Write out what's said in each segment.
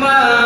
Mas...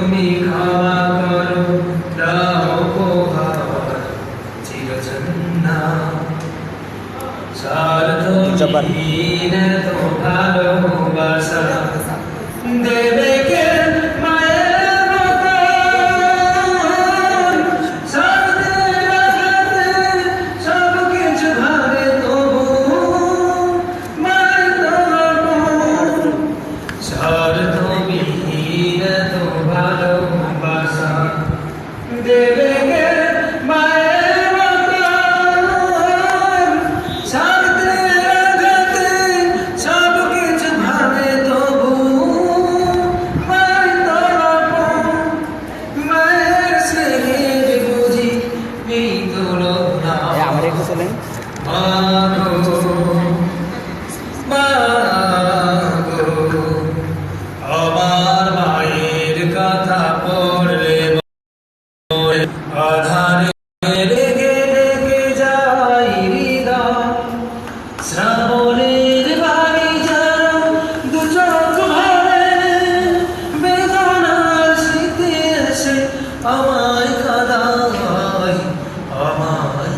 তুমি ক্ষমা করো দাও দেবে চলেন আমার মায়ের কথা পড়লে আধারে রেগে রেগে যাই হৃদয় শ্রাবণের বাড়ি যারা দু চোখ ভরে বেদনার স্মৃতি এসে আমায় কাদা